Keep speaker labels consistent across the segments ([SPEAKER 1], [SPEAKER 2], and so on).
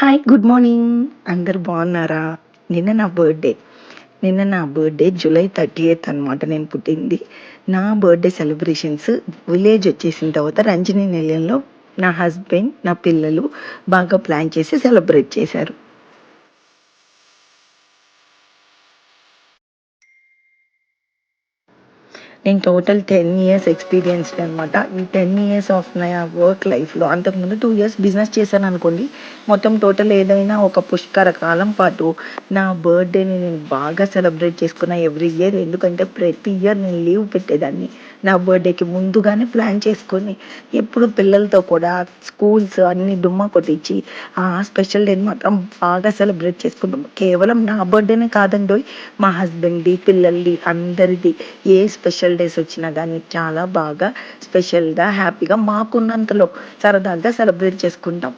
[SPEAKER 1] Hi good morning అందరు బాగున్నారా? నిన్న నా బర్త్డే నిన్న నా బర్త్డే జూలై థర్టీ ఎయిత్ అనమాట నేను పుట్టింది. నా బర్త్డే సెలబ్రేషన్స్ విలేజ్ వచ్చేసిన తర్వాత రంజని నిలయంలో నా హస్బెండ్ నా పిల్లలు బాగా ప్లాన్ చేసి సెలబ్రేట్ చేశారు. నేను టోటల్ టెన్ ఇయర్స్ ఎక్స్పీరియన్స్డ్ అనమాట ఈ టెన్ ఇయర్స్ ఆఫ్ నా వర్క్ లైఫ్లో అంతకుముందు టూ ఇయర్స్ బిజినెస్ చేశాను అనుకోండి మొత్తం టోటల్ ఏదైనా ఒక పుష్కర కాలం పాటు నా బర్త్డేని నేను బాగా సెలబ్రేట్ చేసుకున్నా ఎవ్రీ ఇయర్ ఎందుకంటే ప్రతి ఇయర్ నేను లీవ్ పెట్టేదాన్ని. నా బర్త్డేకి ముందుగానే ప్లాన్ చేసుకొని ఎప్పుడు పిల్లలతో కూడా స్కూల్స్ అన్ని డుమ్మా కొట్టించి ఆ స్పెషల్ డేని మాత్రం బాగా సెలబ్రేట్ చేసుకుంటాం. కేవలం నా బర్త్డేనే కాదండి మా హస్బెండ్ది పిల్లలది అందరిది ఏ స్పెషల్ డేస్ వచ్చినా కానీ చాలా బాగా స్పెషల్గా హ్యాపీగా మాకున్నంతలో సరదాగా సెలబ్రేట్ చేసుకుంటాం.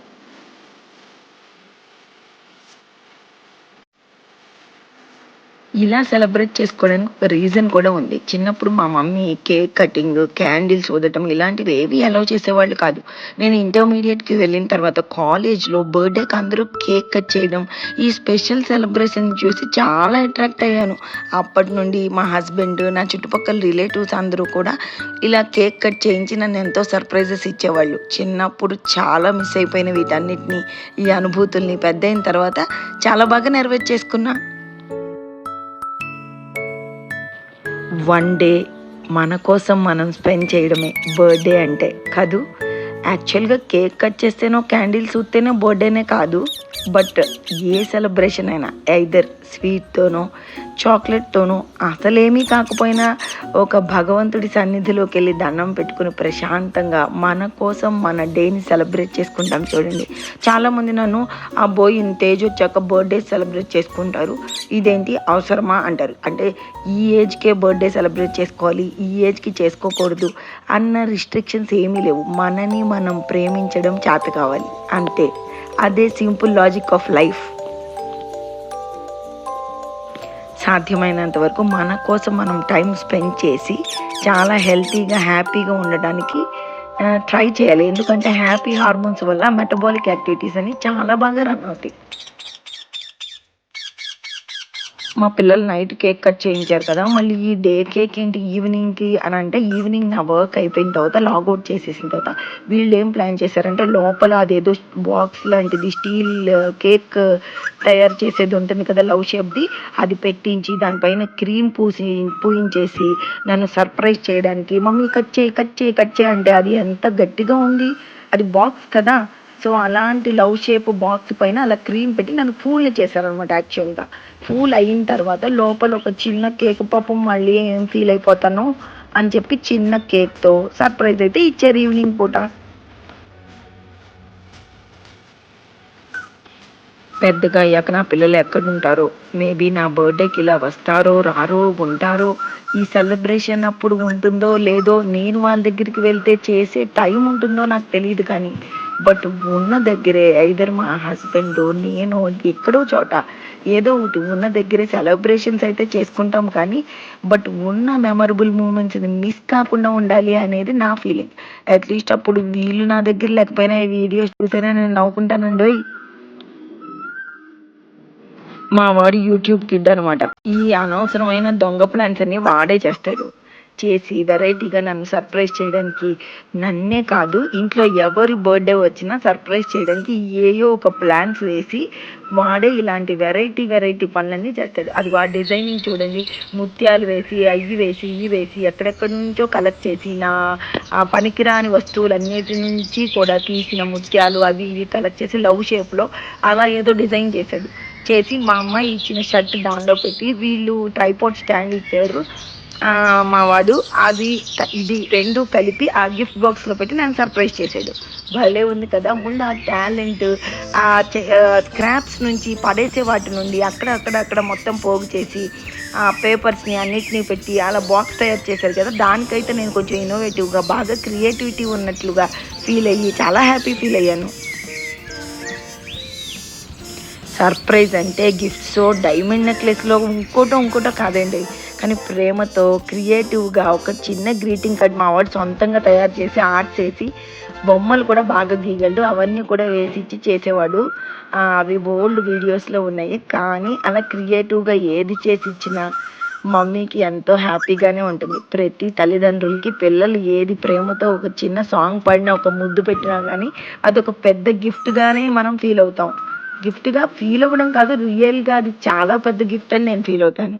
[SPEAKER 1] ఇలా సెలబ్రేట్ చేసుకోవడానికి ఒక రీజన్ కూడా ఉంది. చిన్నప్పుడు మా మమ్మీ కేక్ కటింగ్ క్యాండిల్స్ వదటం ఇలాంటివి ఏవి అలౌ చేసేవాళ్ళు కాదు. నేను ఇంటర్మీడియట్కి వెళ్ళిన తర్వాత కాలేజ్లో బర్త్డేకి అందరూ కేక్ కట్ చేయడం ఈ స్పెషల్ సెలబ్రేషన్ చూసి చాలా అట్రాక్ట్ అయ్యాను. అప్పటి నుండి మా హస్బెండ్ నా చుట్టుపక్కల రిలేటివ్స్ అందరూ కూడా ఇలా కేక్ కట్ చేయించి నన్ను ఎంతో సర్ప్రైజెస్ ఇచ్చేవాళ్ళు. చిన్నప్పుడు చాలా మిస్ అయిపోయిన వీటన్నిటిని ఈ అనుభూతుల్ని పెద్ద అయిన తర్వాత చాలా బాగా నెరవేర్చేసుకున్నా. వన్ డే మన కోసం మనం స్పెండ్ చేయడమే. బర్త్డే అంటే. కాదు యాక్చువల్గా కేక్ కట్ చేస్తేనో క్యాండిల్స్ ఊతేనో బర్త్డేనే కాదు. బట్ ఏ సెలబ్రేషన్ అయినా ఐదర్ స్వీట్తోనో చాక్లెట్తోనో అసలేమీ కాకపోయినా ఒక భగవంతుడి సన్నిధిలోకి వెళ్ళి దండం పెట్టుకుని ప్రశాంతంగా మన కోసం మన డేని సెలబ్రేట్ చేసుకుంటాం చూడండి. చాలామంది నన్ను ఆ బోయ్ తేజ్ వచ్చాక బర్త్డే సెలబ్రేట్ చేసుకుంటారు. ఇదేంటి? అవసరమా? అంటారు. అంటే ఈ ఏజ్కే బర్త్డే సెలబ్రేట్ చేసుకోవాలి. ఈ ఏజ్కి చేసుకోకూడదు. అన్న రిస్ట్రిక్షన్స్ ఏమీ లేవు. మనని మనం ప్రేమించడం చేత కావాలి. అంతే. అదే సింపుల్ లాజిక్ ఆఫ్ లైఫ్. సాధ్యమైనంత వరకు మన కోసం మనం టైం స్పెండ్ చేసి చాలా హెల్తీగా హ్యాపీగా ఉండడానికి ట్రై చేయాలి. ఎందుకంటే హ్యాపీ హార్మోన్స్ వల్ల మెటబాలిక్ యాక్టివిటీస్ అని చాలా బాగా రన్ అవుతాయి. మా పిల్లలు నైట్ కేక్ కట్ చేయించారు కదా మళ్ళీ ఈ డే కేక్ ఏంటి ఈవినింగ్కి అని అంటే ఈవినింగ్ నా వర్క్ అయిపోయిన తర్వాత లాగౌట్ చేసేసిన తర్వాత వీళ్ళు ఏం ప్లాన్ చేశారంటే లోపల అదేదో బాక్స్ లాంటిది స్టీల్ కేక్ తయారు చేసేది ఉంటుంది కదా లవ్ షేప్ది అది పెట్టించి దానిపైన క్రీమ్ పూసి పూయించేసి నన్ను సర్ప్రైజ్ చేయడానికి మమ్మీ కట్ చేయి కట్ చేయి కట్ చేయి అంటే అది ఎంత గట్టిగా ఉంది. అది బాక్స్ కదా. సో అలాంటి లవ్ షేప్ బాక్స్ పైన అలా క్రీమ్ పెట్టి నన్ను ఫూల్ని చేశారనమాట యాక్చువల్గా. ఫూల్ అయిన తర్వాత లోపల ఒక చిన్న కేక్ పాపం మళ్ళీ ఏం ఫీల్ అయిపోతాను అని చెప్పి చిన్న కేక్తో సర్ప్రైజ్ అయితే ఇచ్చారు ఈవినింగ్ పూట. పెద్దగా అయ్యాక నా పిల్లలు ఎక్కడ ఉంటారో మేబీ నా బర్త్డేకి ఇలా వస్తారో రారో ఉంటారో? ఈ సెలబ్రేషన్ అప్పుడు ఉంటుందో లేదో? నేను వాళ్ళ దగ్గరికి వెళ్తే చేసే టైం ఉంటుందో నాకు తెలియదు కానీ బట్ ఉన్న దగ్గరే ఐదర్ మా హస్బెండ్ నేను ఎక్కడో చోట ఏదో ఒకటి ఉన్న దగ్గరే సెలబ్రేషన్స్ అయితే చేసుకుంటాం కానీ బట్ ఉన్న మెమరబుల్ మూమెంట్స్ని మిస్ కాకుండా ఉండాలి అనేది నా ఫీలింగ్ అట్లీస్ట్ అప్పుడు వీళ్ళు నా దగ్గర లేకపోయినా ఈ వీడియోస్ చూసానే నేను నవ్వుకుంటానండి. మా వాడు యూట్యూబ్ కిడ్ అనమాట ఈ అనవసరమైన దొంగ ప్లాన్స్ అన్ని వాడే చేస్తాడు. చేసి వెరైటీగా నన్ను సర్ప్రైజ్ చేయడానికి నన్నే కాదు ఇంట్లో ఎవరి బర్త్డే వచ్చినా సర్ప్రైజ్ చేయడానికి ఏయో ఒక ప్లాన్స్ వేసి వాడే ఇలాంటి వెరైటీ వెరైటీ పనులన్నీ చేస్తాడు. అది వాడి డిజైనింగ్ చూడండి ముత్యాలు వేసి అవి వేసి ఇవి వేసి ఎక్కడెక్కడి నుంచో కలెక్ట్ చేసి నా ఆ పనికిరాని వస్తువులన్నిటి నుంచి కూడా తీసిన ముత్యాలు అవి ఇవి కలెక్ట్ చేసి లవ్ షేప్లో అలా ఏదో డిజైన్ చేశాడు. చేసి మా అమ్మాయి ఇచ్చిన షర్ట్ దానిలో పెట్టి వీళ్ళు ట్రైపోర్ట్ స్టాండ్ ఇచ్చారు. మా వాడు అది ఇది రెండు కలిపి ఆ గిఫ్ట్ బాక్స్లో పెట్టి నన్ను సర్ప్రైజ్ చేసాడు. భలే ఉంది కదా ముందు ఆ టాలెంట్ ఆ స్క్రాప్స్ నుంచి పడేసే వాటి నుండి అక్కడ అక్కడ అక్కడ మొత్తం పోగు చేసి ఆ పేపర్స్ని అన్నిటినీ పెట్టి అలా బాక్స్ తయారు చేశారు కదా దానికైతే నేను కొంచెం ఇన్నోవేటివ్గా బాగా క్రియేటివిటీ ఉన్నట్లుగా ఫీల్ అయ్యి చాలా హ్యాపీ ఫీల్ అయ్యాను. సర్ప్రైజ్ అంటే గిఫ్ట్స్ డైమండ్ నెక్లెస్లో ఇంకోటో ఇంకోటో కాదండి. కానీ ప్రేమతో క్రియేటివ్గా ఒక చిన్న గ్రీటింగ్ కార్డ్ మా వాడు సొంతంగా తయారు చేసి ఆర్ట్స్ వేసి బొమ్మలు కూడా బాగా గీగలడు అవన్నీ కూడా వేసి ఇచ్చి చేసేవాడు. అవి ఓల్డ్ వీడియోస్లో ఉన్నాయి. కానీ అలా క్రియేటివ్గా ఏది చేసి ఇచ్చినా మమ్మీకి ఎంతో హ్యాపీగానే ఉంటుంది. ప్రతి తల్లిదండ్రులకి పిల్లలు ఏది ప్రేమతో ఒక చిన్న సాంగ్ పాడినా ఒక ముద్దు పెట్టినా కానీ అదొక పెద్ద గిఫ్ట్గానే మనం ఫీల్ అవుతాం. గిఫ్ట్గా ఫీల్ అవ్వడం కాదు రియల్గా అది చాలా పెద్ద గిఫ్ట్ అని నేను ఫీల్ అవుతాను.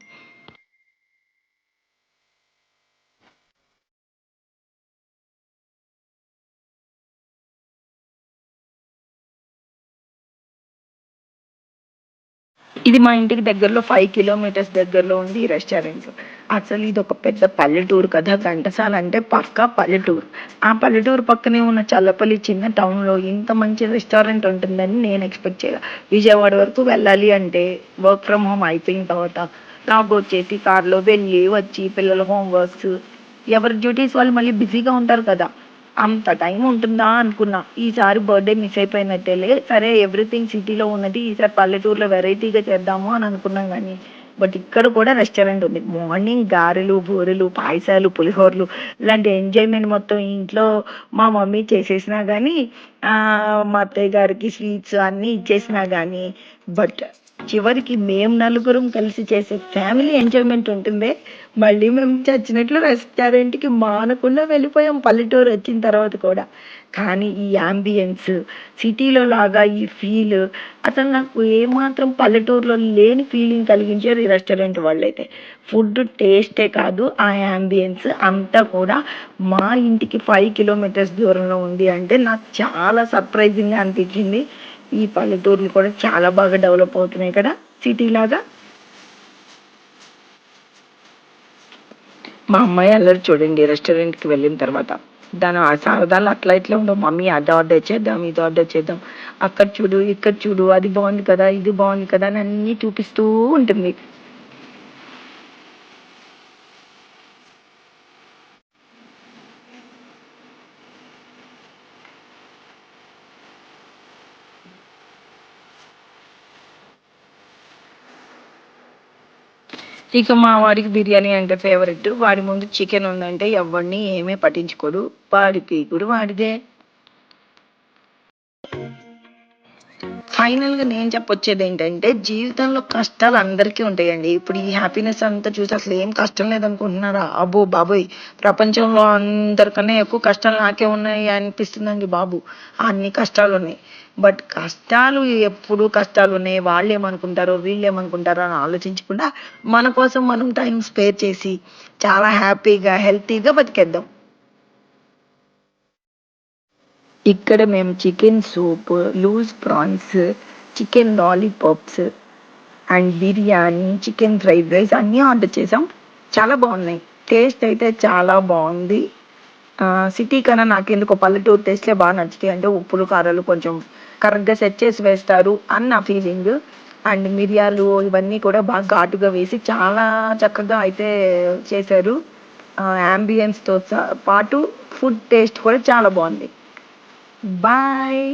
[SPEAKER 1] ఇది మా ఇంటికి దగ్గరలో ఫైవ్ కిలోమీటర్స్ దగ్గరలో ఉంది ఈ రెస్టారెంట్ అసలు ఇది ఒక పెద్ద పల్లెటూరు కదా ఘంటసాల అంటే పక్క పల్లెటూరు. ఆ పల్లెటూరు పక్కనే ఉన్న చల్లపల్లి చిన్న టౌన్లో ఇంత మంచి రెస్టారెంట్ ఉంటుందని నేను ఎక్స్పెక్ట్ చేయాలి. విజయవాడ వరకు వెళ్ళాలి అంటే వర్క్ ఫ్రమ్ హోమ్ అయిపోయిన తర్వాత నాకు వచ్చేసి కార్లో వెళ్ళి వచ్చి పిల్లల హోంవర్క్స్ ఎవరి డ్యూటీస్ వాళ్ళు మళ్ళీ బిజీగా ఉంటారు కదా. అంత టైం ఉంటుందా అనుకున్నా. ఈసారి బర్త్డే మిస్ అయిపోయినట్టేలే సరే ఎవ్రీథింగ్ సిటీలో ఉన్నది. ఈసారి పల్లెటూరులో వెరైటీగా చేద్దాము అని అనుకున్నాం కానీ బట్ ఇక్కడ కూడా రెస్టారెంట్ ఉంది. మార్నింగ్ గారెలు బూరెలు పాయసాలు పులిహోరలు ఇలాంటి ఎంజాయ్మెంట్ మొత్తం ఇంట్లో మా మమ్మీ చేసేసినా కానీ మా అత్తయ్య గారికి స్వీట్స్ అన్నీ ఇచ్చేసినా కానీ బట్ చివరికి మేము నలుగురం కలిసి చేసే ఫ్యామిలీ ఎంజాయ్మెంట్ ఉంటుంది. మళ్ళీ మేము చచ్చినట్లు రెస్టారెంట్కి మానకుండా వెళ్ళిపోయాం పల్లెటూరు వచ్చిన తర్వాత కూడా. కానీ ఈ యాంబియన్స్ సిటీలో లాగా ఈ ఫీల్ అసలు నాకు ఏమాత్రం పల్లెటూరులో లేని ఫీలింగ్ కలిగించారు ఈ రెస్టారెంట్ వాళ్ళైతే. ఫుడ్ టేస్టే కాదు ఆ యాంబియన్స్ అంతా కూడా మా ఇంటికి ఫైవ్ కిలోమీటర్స్ దూరంలో ఉంది అంటే నాకు చాలా సర్ప్రైజింగ్గా అనిపించింది. ఈ పల్లెటూర్లు కూడా చాలా బాగా డెవలప్ అవుతున్నాయి కదా సిటీ లాగా? మా అమ్మాయి అల్లరి చూడండి రెస్టారెంట్కి వెళ్ళిన తర్వాత. దాని ఆ సరదాలు అట్లా ఇట్లా ఉండవు. మమ్మీ అది ఆర్డర్ చేద్దాం ఇది ఆర్డర్ చేద్దాం. అక్కడ చూడు ఇక్కడ చూడు అది బాగుంది కదా ఇది బాగుంది కదా అని అన్నీ చూపిస్తూ ఉంటుంది. ఇక మా వాడికి బిర్యానీ అంటే ఫేవరెట్ వాడి ముందు చికెన్ ఉందంటే ఎవరిని ఏమీ పట్టించుకోడు. వాడికి కూడా వాడిదే. ఫైనల్గా నేను చెప్పొచ్చేది ఏంటంటే జీవితంలో కష్టాలు అందరికీ ఉంటాయండి. ఇప్పుడు ఈ హ్యాపీనెస్ అంతా చూసి అసలు ఏం కష్టం లేదనుకుంటున్నారా? అబ్బో బాబోయ్! ప్రపంచంలో అందరికన్నా ఎక్కువ కష్టాలు నాకే ఉన్నాయి అనిపిస్తుందండి బాబు. అన్ని కష్టాలు ఉన్నాయి. బట్ కష్టాలు ఎప్పుడు కష్టాలు ఉన్నాయి? వాళ్ళు ఏమనుకుంటారో వీళ్ళు ఏమనుకుంటారో అని ఆలోచించకుండా మన కోసం మనం టైం స్పేర్ చేసి చాలా హ్యాపీగా హెల్తీగా బతికేద్దాం. ఇక్కడ మేము chicken soup loose prawns chicken lollipops and biryani chicken fried rice అన్నీ ఆర్డర్ చేసాం చాలా బాగున్నాయి. టేస్ట్ అయితే చాలా బాగుంది. సిటీ కన్నా నాకెందుకో పల్లెటూరు టేస్ట్లే బాగా నచ్చుతాయి. అంటే ఉప్పులు కారాలు కొంచెం కరెక్ట్గా సెట్ చేసి వేస్తారు అని నా ఫీలింగ్ అండ్ మిరియాలు ఇవన్నీ కూడా బాగా ఘాటుగా వేసి చాలా చక్కగా అయితే చేశారు. యాంబియన్స్తో పాటు ఫుడ్ టేస్ట్ కూడా చాలా బాగుంది. బాయ్